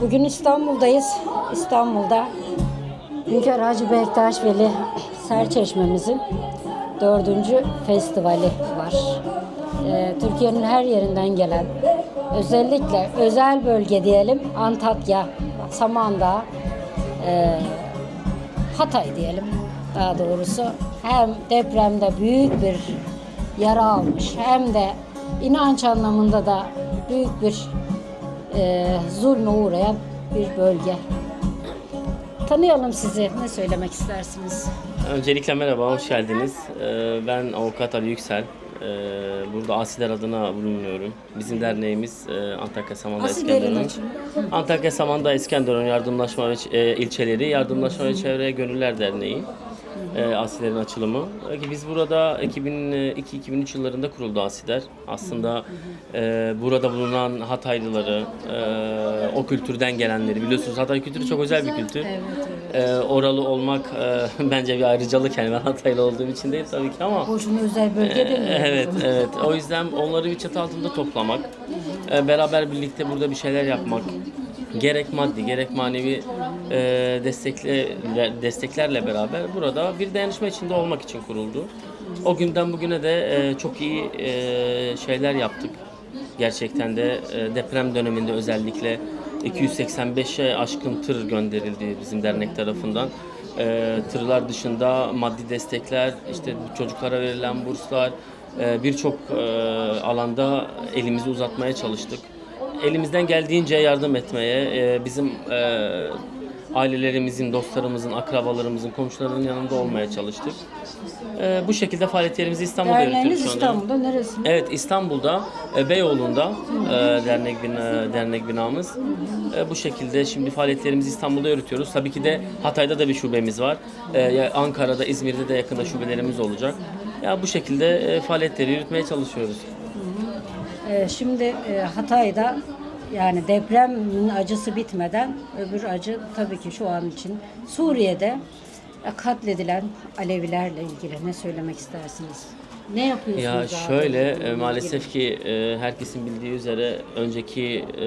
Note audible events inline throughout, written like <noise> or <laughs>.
Bugün İstanbul'dayız. İstanbul'da Hünkar Hacı Bektaş Veli Serçeşme'mizin dördüncü festivali var. Ee, Türkiye'nin her yerinden gelen, özellikle özel bölge diyelim Antakya, Samandağ, e, Hatay diyelim daha doğrusu. Hem depremde büyük bir yara almış hem de inanç anlamında da büyük bir e, zulme uğrayan bir bölge. Tanıyalım sizi. Ne söylemek istersiniz? Öncelikle merhaba, hoş geldiniz. Ee, Ben avukat Ali Yüksel. Ee, Burada Asiler adına bulunuyorum. Bizim derneğimiz e, Antakya Samandağ Asilerin İskenderun. Antakya Samandağ İskenderun Yardımlaşma ve Ç- e, ilçeleri Yardımlaşma ve Çevre Gönüller Derneği. E, Asilerin açılımı. E, Biz burada 2002-2003 yıllarında kuruldu Asiler. Aslında e, burada bulunan Hataylıları, e, o kültürden gelenleri biliyorsunuz Hatay kültürü çok özel bir kültür. Evet, Ee, oralı olmak e, <laughs> bence bir ayrıcalık yani ben Hataylı olduğum için değil tabii ki ama Boşuna özel bölge demiyoruz. evet evet o yüzden onları bir çatı altında toplamak e, beraber birlikte burada bir şeyler yapmak gerek maddi gerek manevi e, destekle desteklerle beraber burada bir dayanışma içinde olmak için kuruldu. O günden bugüne de e, çok iyi e, şeyler yaptık. Gerçekten de e, deprem döneminde özellikle 285'e aşkın tır gönderildi bizim dernek tarafından. E, tırlar dışında maddi destekler, işte çocuklara verilen burslar, e, birçok e, alanda elimizi uzatmaya çalıştık. Elimizden geldiğince yardım etmeye, e, bizim e, ailelerimizin, dostlarımızın, akrabalarımızın, komşularının yanında olmaya çalıştık. E, bu şekilde faaliyetlerimizi İstanbul'da Derneğiniz yürütüyoruz şu anda. İstanbul'da neresi? Evet İstanbul'da e, Beyoğlu'nda e, dernek bina, dernek binamız. E, bu şekilde şimdi faaliyetlerimizi İstanbul'da yürütüyoruz. Tabii ki de Hatay'da da bir şubemiz var. E, ya Ankara'da, İzmir'de de yakında şubelerimiz olacak. Ya bu şekilde e, faaliyetleri yürütmeye çalışıyoruz. Ee, şimdi e, Hatay'da yani depremin acısı bitmeden öbür acı tabii ki şu an için Suriye'de katledilen Alevilerle ilgili ne söylemek istersiniz? Ne yapıyorsunuz? Ya abi şöyle e, maalesef ki e, herkesin bildiği üzere önceki e,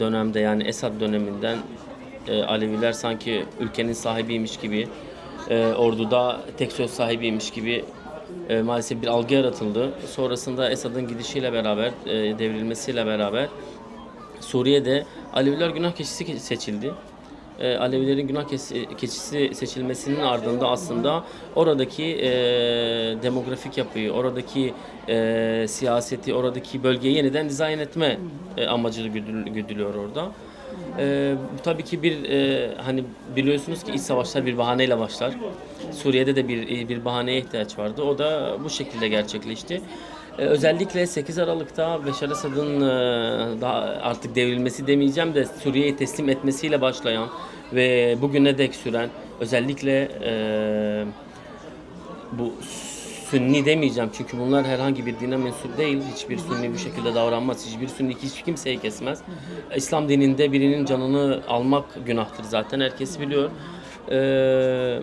dönemde yani Esad döneminden e, Aleviler sanki ülkenin sahibiymiş gibi e, orduda tek söz sahibiymiş gibi e, maalesef bir algı yaratıldı. Sonrasında Esad'ın gidişiyle beraber e, devrilmesiyle beraber Suriye'de Aleviler günah keçisi seçildi. E, Alevilerin günah kes- keçisi seçilmesinin ardında aslında oradaki e, demografik yapıyı, oradaki e, siyaseti, oradaki bölgeyi yeniden dizayn etme e, amacı güdül- güdülüyor orada. E, tabii ki bir e, hani biliyorsunuz ki iç savaşlar bir bahaneyle başlar. Suriye'de de bir bir bahaneye ihtiyaç vardı. O da bu şekilde gerçekleşti. Ee, Özellikle 8 Aralık'ta Beşar Esad'ın e, daha artık devrilmesi demeyeceğim de Suriye'yi teslim etmesiyle başlayan ve bugüne dek süren özellikle e, bu Sünni demeyeceğim çünkü bunlar herhangi bir dine mensup değil. Hiçbir Sünni bu şekilde davranmaz. Hiçbir Sünni hiç kimseyi kesmez. İslam dininde birinin canını almak günahtır zaten. Herkes biliyor. Ee,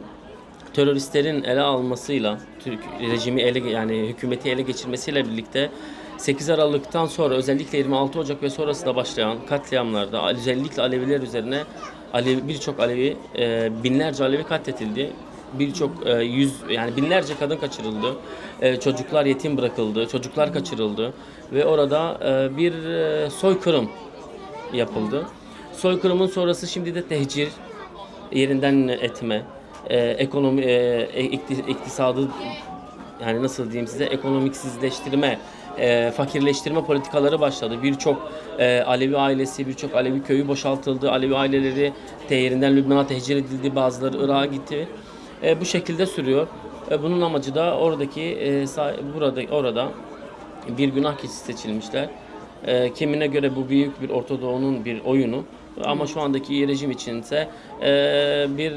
teröristlerin ele almasıyla, Türk rejimi ele yani hükümeti ele geçirmesiyle birlikte 8 Aralık'tan sonra özellikle 26 Ocak ve sonrasında başlayan katliamlarda özellikle Aleviler üzerine Alevi birçok Alevi e, binlerce Alevi katletildi. Birçok e, yüz yani binlerce kadın kaçırıldı. E, çocuklar yetim bırakıldı. Çocuklar kaçırıldı ve orada e, bir e, soykırım yapıldı. Soykırımın sonrası şimdi de tehcir, yerinden etme, e, ekonomi, e, ikti- iktisadı yani nasıl diyeyim size ekonomiksizleştirme, e, fakirleştirme politikaları başladı. Birçok e, Alevi ailesi, birçok Alevi köyü boşaltıldı. Alevi aileleri te- yerinden Lübnan'a tehcir edildi, bazıları Irak'a gitti. E, bu şekilde sürüyor. E, bunun amacı da oradaki e, burada orada bir günah keçisi seçilmişler. E, kimine göre bu büyük bir Orta Doğu'nun bir oyunu ama şu andaki rejim içinse e, bir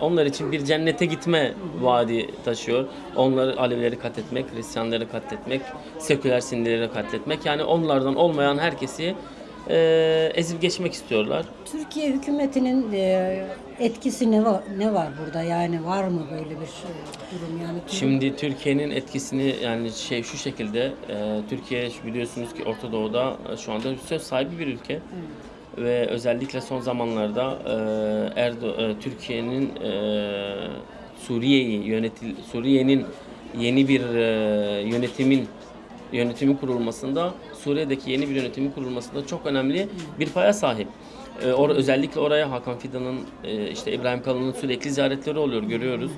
onlar için bir cennete gitme vaadi taşıyor. Onları Alevileri katletmek, Hristiyanları katletmek, seküler Sindileri katletmek. Yani onlardan olmayan herkesi e, ezip geçmek istiyorlar. Türkiye hükümetinin e, etkisi ne var, ne var burada? Yani var mı böyle bir e, durum yani? Şimdi Türkiye'nin etkisini yani şey şu şekilde e, Türkiye biliyorsunuz ki Orta Doğu'da e, şu anda söz sahibi bir ülke. Ve özellikle son zamanlarda e, Erdo e, Türkiye'nin e, Suriye'yi yönetil Suriye'nin yeni bir e, yönetimin yönetimin kurulmasında Suriye'deki yeni bir yönetimin kurulmasında çok önemli bir paya sahip. E, or, özellikle oraya Hakan Fidan'ın e, işte İbrahim Kalın'ın sürekli ziyaretleri oluyor görüyoruz.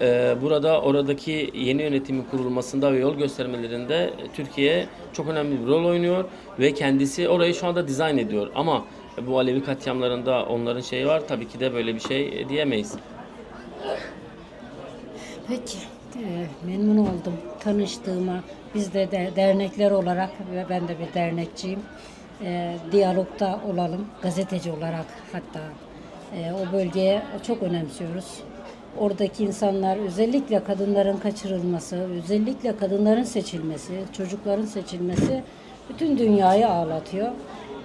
E, burada oradaki yeni yönetimin kurulmasında ve yol göstermelerinde Türkiye çok önemli bir rol oynuyor ve kendisi orayı şu anda dizayn ediyor. Ama bu Alevi katliamlarında onların şeyi var tabii ki de böyle bir şey diyemeyiz. Peki. Ee, memnun oldum tanıştığıma. Biz de, de dernekler olarak ve ben de bir dernekçiyim. Ee, diyalogda olalım. Gazeteci olarak hatta Ee, o bölgeye çok önemsiyoruz. Oradaki insanlar özellikle kadınların kaçırılması, özellikle kadınların seçilmesi, çocukların seçilmesi bütün dünyayı ağlatıyor.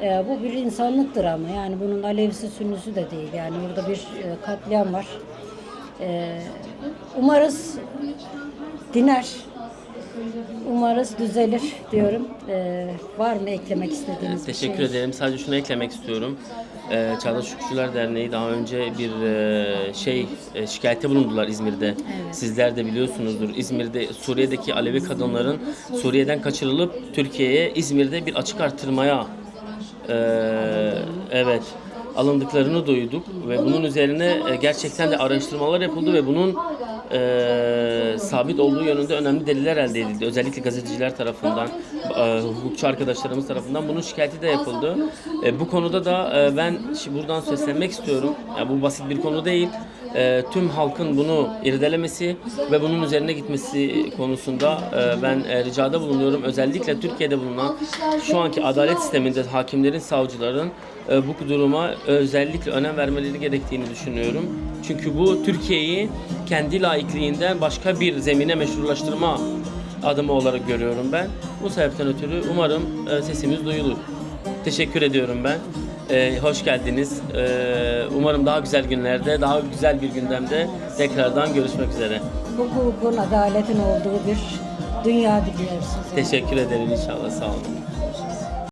Ee, bu bir insanlıktır ama yani bunun Alevisi Sünnüsü de değil. Yani orada bir e, katliam var. Ee, umarız diner. Umarız düzelir diyorum. Ee, var mı eklemek istediğiniz bir Teşekkür şey? ederim. Sadece şunu eklemek istiyorum. Ee, Çağdaş Hukukçular Derneği daha önce bir e, şey e, şikayette bulundular İzmir'de. Sizler de biliyorsunuzdur. İzmir'de Suriye'deki Alevi kadınların Suriye'den kaçırılıp Türkiye'ye İzmir'de bir açık artırmaya e, evet alındıklarını duyduk ve bunun üzerine e, gerçekten de araştırmalar yapıldı ve bunun e, sabit olduğu yönünde önemli deliller elde edildi. Özellikle gazeteciler tarafından, e, hukukçu arkadaşlarımız tarafından bunun şikayeti de yapıldı. E, bu konuda da e, ben buradan seslenmek istiyorum. Ya bu basit bir konu değil. E, tüm halkın bunu irdelemesi ve bunun üzerine gitmesi konusunda e, ben e, ricada bulunuyorum. Özellikle Türkiye'de bulunan şu anki adalet sisteminde hakimlerin, savcıların e, bu duruma özellikle önem vermeleri gerektiğini düşünüyorum. Çünkü bu Türkiye'yi kendi laikliğinden başka bir zemine meşrulaştırma adımı olarak görüyorum ben. Bu sebepten ötürü umarım e, sesimiz duyulur. Teşekkür ediyorum ben. E, hoş geldiniz. E, umarım daha güzel günlerde, daha güzel bir gündemde tekrardan görüşmek üzere. Hukukun, adaletin olduğu bir dünya diliyoruz size. Teşekkür ederim inşallah. Sağ olun.